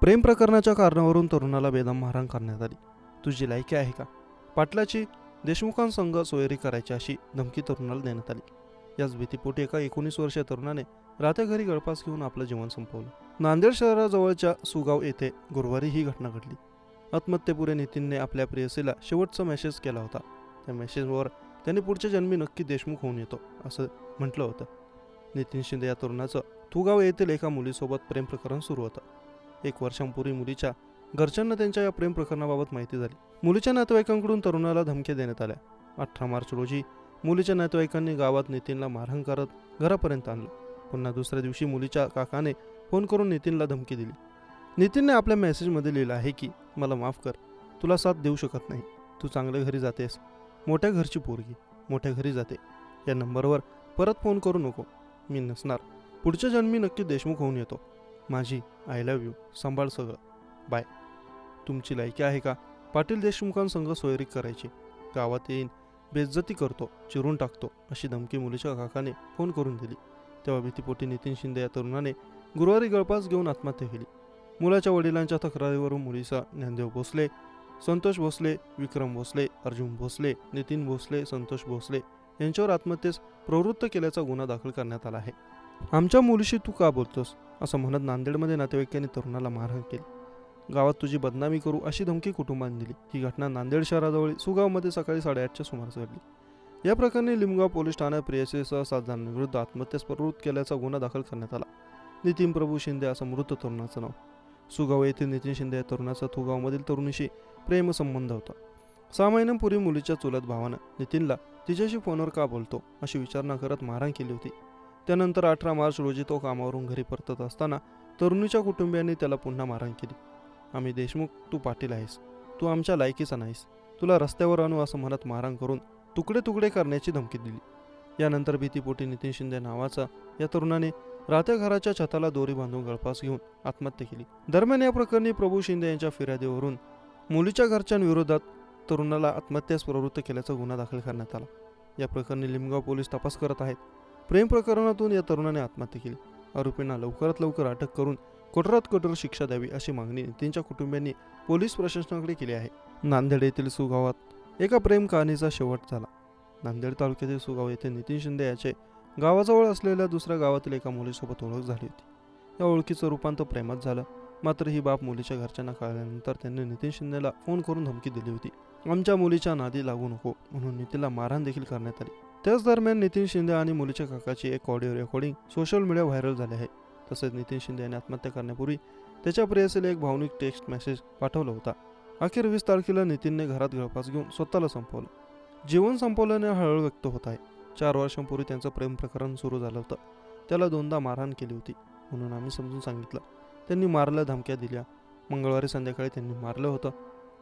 प्रेम प्रकरणाच्या कारणावरून तरुणाला बेदम मारहाण करण्यात आली. तुझी लायकी आहे का? पाटलाची देशमुखांसंग सोयरी करायची अशी धमकी तरुणाला देण्यात आली. याच भीतीपोटी एका एकोणीस वर्षीय तरुणाने रात्या घरी गळपास घेऊन आपलं जीवन संपवलं. नांदेड शहराजवळच्या सुगाव येथे गुरुवारी ही घटना घडली. आत्महत्येपुरे नितीनने आपल्या प्रेयसीला शेवटचा मेसेज केला होता. त्या मेसेजवर त्याने पुढच्या जन्मी नक्की देशमुख होऊन येतो असं म्हटलं होतं. नितीन शिंदे या तरुणाचं तुगाव येथील एका मुलीसोबत प्रेम प्रकरण सुरू होतं. एक वर्षांपूर्वी मुलीच्या घरच्यांना त्यांच्या या प्रेम प्रकरणाबाबत माहिती झाली. मुलीच्या नातेवाईकांकडून तरुणाला धमक्या देण्यात आल्या. अठरा मार्च रोजी मुलीच्या नातेवाईकांनी गावात नितीनला मारहाण करत घरापर्यंत आणलं. पुन्हा दुसऱ्या दिवशी मुलीच्या काकाने फोन करून नितीनला धमकी दिली. नितीनने आपल्या मेसेजमध्ये लिहिलं आहे की मला माफ कर. तुला साथ देऊ शकत नाही. तू चांगल्या घरी जातेस. मोठ्या घरची पोरगी. मोठ्या घरी जाते. या नंबरवर परत फोन करू नको. मी नसणार. पुढच्या जन्मी नक्की देशमुख होऊन येतो. माझी आय लव्ह यू सांभाळ सगळं. बाय तुमची लायकी आहे का? पाटील देशमुखांसंग सोयरी करायची. गावात येईन. बेइज्जती करतो. चिरून टाकतो. अशी धमकी मुलीच्या काकाने फोन करून दिली. तेव्हा भीतीपोटी नितीन शिंदे या तरुणाने गुरुवारी गळपास घेऊन आत्महत्या केली. मुलाच्या वडिलांच्या तक्रारीवरून मुलीचा ज्ञानदेव भोसले संतोष भोसले विक्रम भोसले अर्जुन भोसले नितीन भोसले संतोष भोसले यांच्यावर आत्महत्येस प्रवृत्त केल्याचा गुन्हा दाखल करण्यात आला आहे. आमच्या मुलीशी तू का बोलतोस? असं म्हणत नांदेडमध्ये नातेवाईकांनी तरुणाला मारहाण केली. गावात तुझी बदनामी करू अशी धमकी कुटुंबाने दिली. ही घटना नांदेड शहराजवळ सुगावमध्ये सकाळी साडेआठच्या सुमारास घडली. या प्रकरणी लिमगाव पोलीस ठाण्यात प्रियसीसह सात जणांविरुद्ध आत्महत्येस प्रवृत्त केल्याचा गुन्हा दाखल करण्यात आला. नितीन प्रभू शिंदे असं मृत तरुणाचं नाव. सुगाव येथील नितीन शिंदे या तरुणाचा तुगावमधील तरुणीशी प्रेमसंबंध होता. सहा महिन्यांपूर्वी मुलीच्या चुलत भावानं नितीनला तिच्याशी फोनवर का बोलतो अशी विचारणा करत मारहाण केली होती. त्यानंतर अठरा मार्च रोजी तो कामावरून घरी परतत असताना तरुणीच्या कुटुंबियांनी त्याला पुन्हा मारहाण केली. आम्ही देशमुख तू पाटील आहेस. तू आमच्या लायकीचा नाहीस. तुला रस्त्यावर आणू असं म्हणत मारहाण करून तुकडे तुकडे करण्याची धमकी दिली. यानंतर भीतीपोटी नितीन शिंदे नावाचा या तरुणाने राहत्या घराच्या छताला दोरी बांधून गळपास घेऊन आत्महत्या केली. दरम्यान या प्रकरणी प्रभू शिंदे यांच्या फिर्यादीवरून मुलीच्या घरच्यांविरोधात तरुणाला आत्महत्यास प्रवृत्त केल्याचा गुन्हा दाखल करण्यात आला. या प्रकरणी लिमगाव पोलीस तपास करत आहेत. प्रेम प्रकरणातून या तरुणाने आत्महत्या केली. आरोपींना लवकरात लवकर अटक करून कठोरात कठोर शिक्षा द्यावी अशी मागणी नितीनच्या कुटुंबियांनी पोलीस प्रशासनाकडे केली आहे. नांदेड येथील सुगावात एका प्रेम कहाणीचा शेवट झाला. नांदेड तालुक्यातील सुगाव येथे नितीन शिंदे याचे गावाजवळ असलेल्या दुसऱ्या गावातील एका मुलीसोबत ओळख झाली होती. या ओळखीचं रूपांतर प्रेमात झालं. मात्र ही बाब मुलीच्या घरच्यांना कळल्यानंतर त्यांनी नितीन शिंदेला फोन करून धमकी दिली होती. आमच्या मुलीच्या नादी लागू नको म्हणून नितीनला मारहाण देखील करण्यात आली. त्याच दरम्यान नितीन शिंदे आणि मुलीच्या काकाची एक audio recording social media viral झाले आहे. तसेच नितीन शिंदे यांनी आत्महत्या करण्यापूर्वी त्याच्या प्रेयसीला एक भावनिक टेक्स्ट मेसेज पाठवला होता. अखेर वीस तारखेला नितीनने घरात गळपास घेऊन स्वतःला संपवलं. जीवन संपवल्याने हळहळ व्यक्त होत आहे. चार वर्षांपूर्वी त्यांचं प्रेम प्रकरण सुरू झालं होतं. त्याला दोनदा मारहाण केली होती म्हणून आम्ही समजून सांगितलं. त्यांनी मारल्या धमक्या दिल्या. मंगळवारी संध्याकाळी त्यांनी मारलं होतं.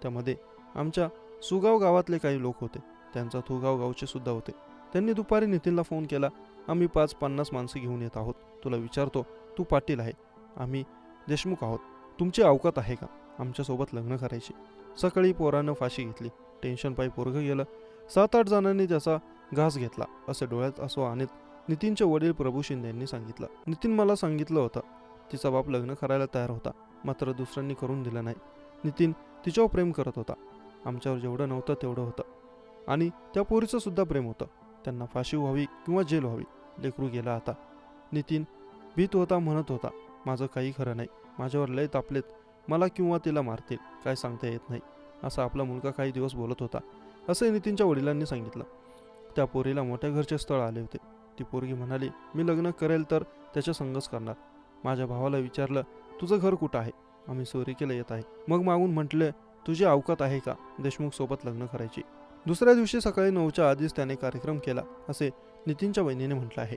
त्यामध्ये आमच्या सुगाव गावातले काही लोक होते. त्यांचा तुगाव गावचे सुद्धा होते. त्यांनी दुपारी नितीनला फोन केला. आम्ही पाच पन्नास माणसं घेऊन येत आहोत. तुला विचारतो तू पाटील आहे. आम्ही देशमुख आहोत. तुमची अवकात आहे का? आमच्यासोबत लग्न करायची. सकाळी पोरानं फाशी घेतली. टेन्शन पायी पोरगं गेलं. सात आठ जणांनी त्याचा घास घेतला. असे डोळ्यात असो आणत नितीनचे वडील प्रभू शिंदे यांनी सांगितलं. नितीन मला सांगितलं होतं. तिचा बाप लग्न करायला तयार होता. मात्र दुसऱ्यांनी करून दिलं नाही. नितीन तिच्यावर प्रेम करत होता. आमच्यावर जेवढं नव्हतं तेवढं होतं. आणि त्या पोरीचं सुद्धा प्रेम होतं. त्यांना फाशी व्हावी किंवा जेल व्हावी लेकरू गेला आता. नितीन भीत होता म्हणत होता माझं काही खरं नाही. माझ्यावर लय तापलेत. मला किंवा तिला मारतील. काय सांगता येत नाही. असा आपला मुलगा काही दिवस बोलत होता. असे नितीनच्या वडिलांनी सांगितलं. त्या पोरीला मोठ्या घरचे स्थळ आले होते. ती पोरगी म्हणाली मी लग्न करेल तर त्याच्या संगच करणार. माझ्या भावाला विचारलं तुझं घर कुठं आहे? आम्ही सोयरिकेला येत आहे. मग मागून म्हटले तुझी अवकात आहे का? देशमुख सोबत लग्न करायची. दुसऱ्या दिवशी सकाळी नऊच्या आधीच त्याने कार्यक्रम केला असे नितीनच्या बहिणीने म्हटलं आहे.